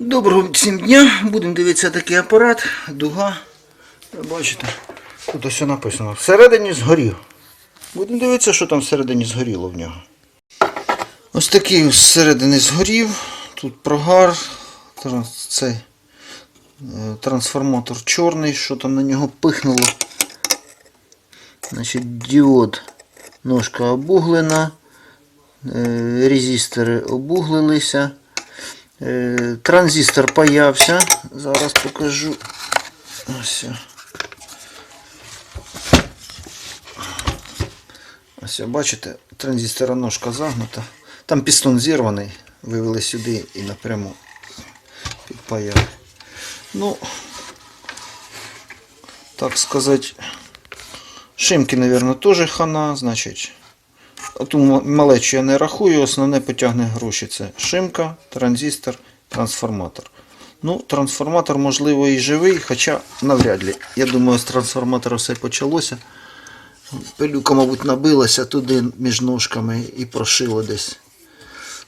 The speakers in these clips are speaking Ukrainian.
Доброго всім дня. Будемо дивитися такий апарат. Дуга. Бачите, тут ось написано. Всередині згорів. Будемо дивитися, що там всередині згоріло в нього. Ось такий всередині згорів. Тут прогар. Цей е, трансформатор чорний, що там на нього пихнуло. Значить, діод. Ножка обуглена. Е, Резистори обуглилися. Е, Транзистор паявся. Зараз покажу. Ось. Ось, бачите, транзистора ножка загнута. Там пістон зірваний. Вивели сюди і напряму підпаяли. Ну, так сказати, шимки, мабуть, теж хана, значить. Ту малечу я не рахую, основне потягне гроші. Це шимка, транзистор, трансформатор. Ну, трансформатор, можливо, і живий, хоча навряд ли. Я думаю, з трансформатора все почалося. Пилюка, мабуть, набилася туди між ножками і прошило десь,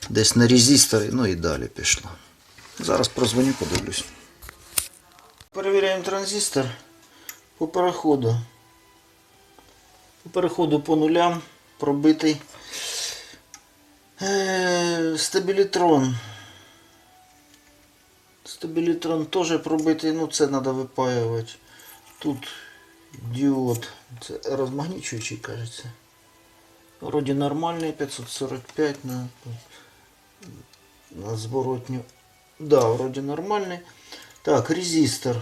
десь на резисторі, ну і далі пішло. Зараз прозвоню, подивлюсь. Перевіряємо транзистор по переходу. По переходу по нулям пробитий Е, стабілітрон. Стабілітрон теж пробитий, ну це треба випаювати. Тут діод. Це розмагнічуючий, кажеться. Вроді нормальний, 545 на, на зворотню. Да, вроді нормальний. Так, резистор.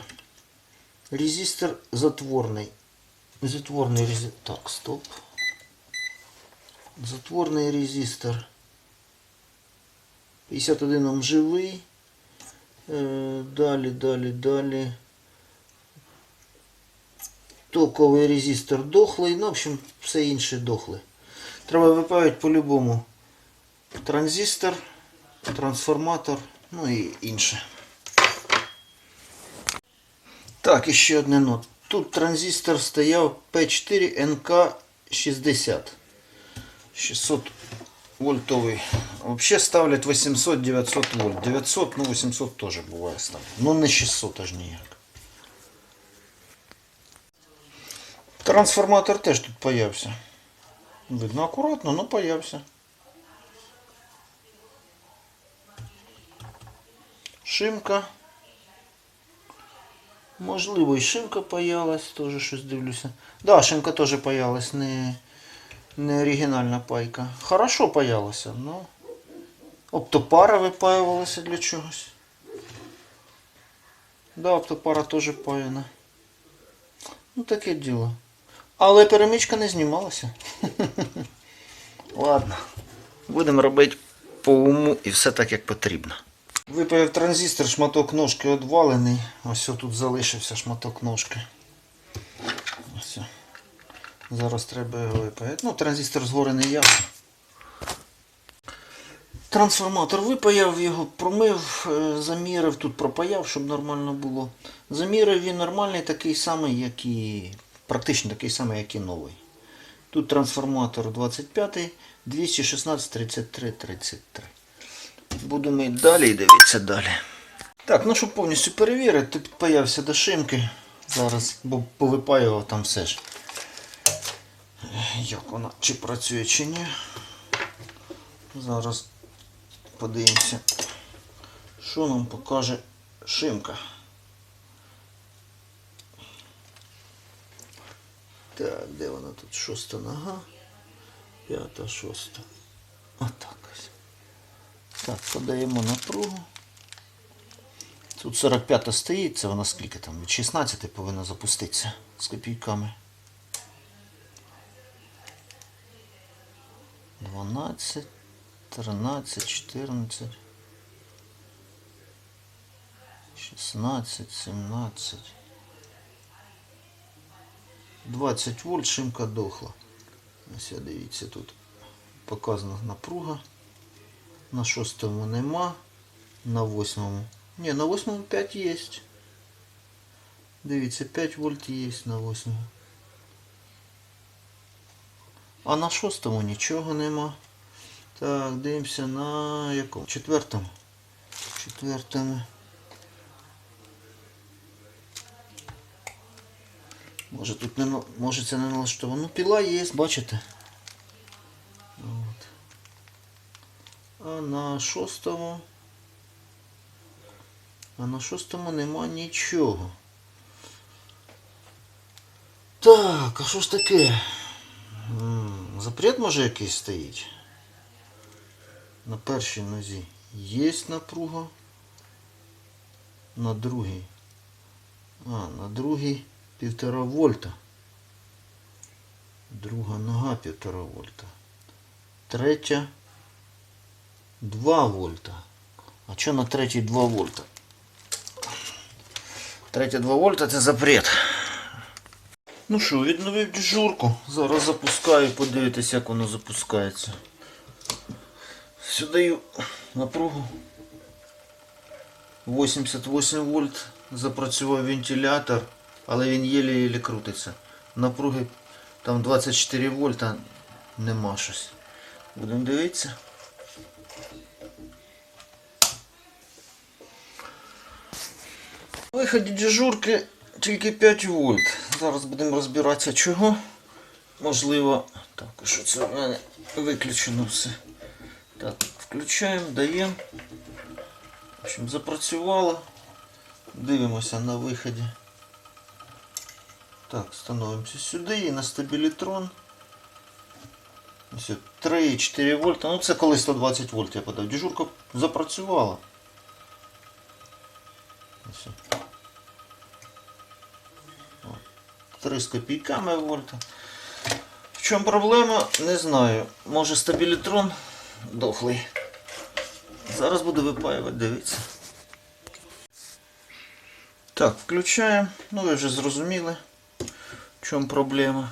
Резистор затворний. Затворний резистор. Так, стоп. Затворний резистор. 51 Ом живий. Е, Далі, далі, далі. Токовий резистор дохлий. Ну, в общем, все інше дохле. Треба випаювати по-любому. Транзистор, трансформатор, ну і інше. Так, ще одне нот. Тут транзистор стояв P4 NK60. 600 вольтовий. Вообще ставлять 800-900 вольт. 900, ну 800 тоже бывает ставлять. Но не 600 аж ніяк. Трансформатор теж тут появився. Видно акуратно, но появився. Шимка. Можливо, і шимка появилась, теж щось дивлюся. Да, шимка теж появилась, не, не оригінальна пайка. Хорошо паялася, ну. Оптопара випаювалася для чогось. Да, оптопара теж паяна. Ну таке діло. Але перемичка не знімалася. Ладно. Будемо робити по уму і все так, як потрібно. Випаяв транзистор, шматок ножки одвалений. Ось тут залишився шматок ножки. Зараз треба випаяти. Ну, транзистор згорений ясно. Трансформатор випаяв, його промив, е, замірив, тут пропаяв, щоб нормально було. Замірив він нормальний, такий самий, як і. Практично такий самий, як і новий. Тут трансформатор 25, 216, 33, 33. Будемо і далі дивитися далі. Так, ну щоб повністю перевірити, підпаявся до шимки. Зараз, бо повипаював там все ж. Як вона, чи працює, чи ні. Зараз подивимося, що нам покаже шимка. Так, де вона тут? Шоста нога. П'ята, шоста. Отак ось. Так, подаємо напругу. Тут 45 стоїть, це вона скільки там? Від 16 повинна запуститися з копійками. 12, 13, 14, 16, 17. 20 вольт шимка дохла. Ось дивіться, тут показана напруга. На шостому нема. На восьмому. Ні, на восьмому 5 є. Дивіться, 5 вольт є на восьмому. А на шостому нічого нема. Так, дивимося на якому? Четвертому. Четвертому. Може тут не може це не налаштовано. Ну, піла є, бачите? От. А на шостому. А на шостому нема нічого. Так, а що ж таке? М, Запрет може якийсь стоїть? На першій нозі є напруга. На другій. А, на другій півтора вольта. Друга нога півтора вольта. Третя 2 вольта. А що на третій 2 вольта? Третя 2 вольта це запрет. Ну що, відновив дежурку. Зараз запускаю, подивитися, як воно запускається. Сюди напругу. 88 вольт. Запрацював вентилятор, але він єлі-єлі крутиться. Напруги там 24 вольта нема щось. Будемо дивитися. Виході дежурки тільки 5 вольт. Зараз будемо розбиратися чого. Можливо. Так, що це в мене виключено все. Так, включаємо, даємо. В общем, запрацювало. Дивимося на виході. Так, становимося сюди і на стабілітрон. Ось 3,4 вольта. Ну це коли 120 вольт я подав. Дежурка запрацювала. 3 з копійками вольта. В чому проблема? Не знаю. Може стабілітрон дохлий. Зараз буду випаювати, дивіться. Так, включаємо. Ну ви вже зрозуміли, в чому проблема.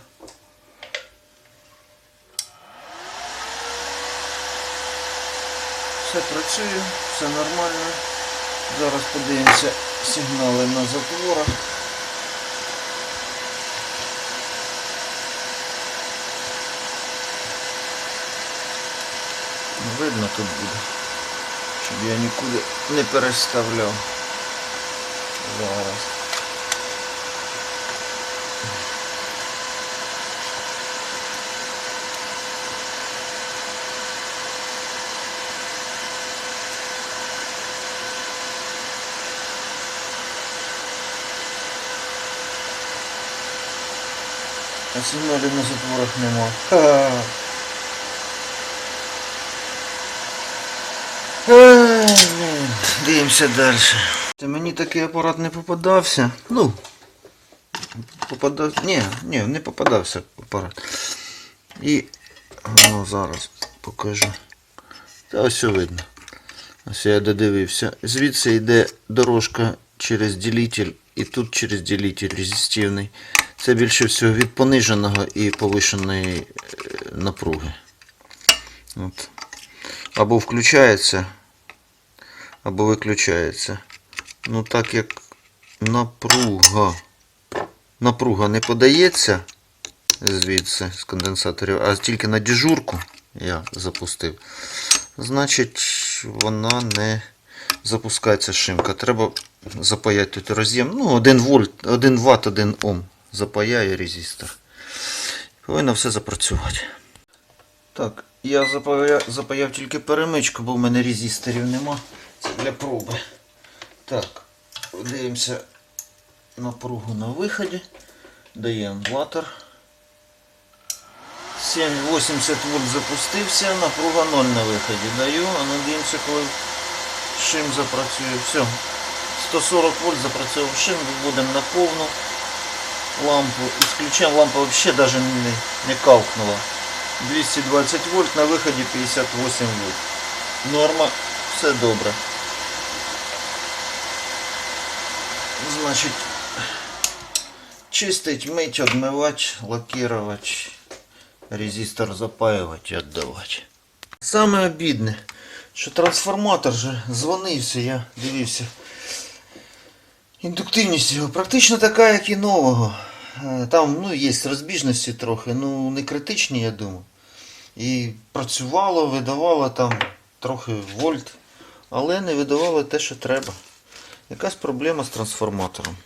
Все працює, все нормально. Зараз подивимося сигнали на затворах. Видно тут буде, щоб я нікуди не переставляв. Зараз. А сигналів на затворах нема. Ха. Дивимося далі. Мені такий апарат не попадався. Ну, попадав. Ні, ні, не попадався апарат. І ну, зараз покажу. Та ось все видно. Ось я додивився. Звідси йде дорожка через ділитель і тут через ділитель резистивний. Це більше всього від пониженого і повишеної е, напруги. От. Або включається, або виключається. Ну так як напруга. Напруга не подається звідси з конденсаторів, а тільки на дежурку я запустив. Значить, вона не запускається шимка. Треба запаяти тут роз'єм. Ну, 1 вольт, 1 ватт, 1 Ом. Запаяє резистор. Повинно все запрацювати. Так, я запаяв, запаяв тільки перемичку, бо в мене резисторів нема. Це для проби. Так, дивимося напругу на виході. Даємо ватер. 780 вольт запустився, напруга 0 на виході. Даю, а надіємося, коли шим запрацює. Все. 140 вольт запрацював шим, виводимо на повну лампу. І з ключем лампа взагалі навіть не, не кавкнула. 220 вольт, на виході 58 вольт. Норма, все добре. Значить, чистить, мить, отмывать, лакировать, резистор запаивать и отдавать. Саме обідне, що трансформатор же дзвонився, я дивився. Індуктивність його практично така, як і нового. Е, Там ну, є розбіжності трохи, ну не критичні, я думаю. І працювало, видавало там трохи вольт, але не видавало те, що треба. Якась проблема з трансформатором.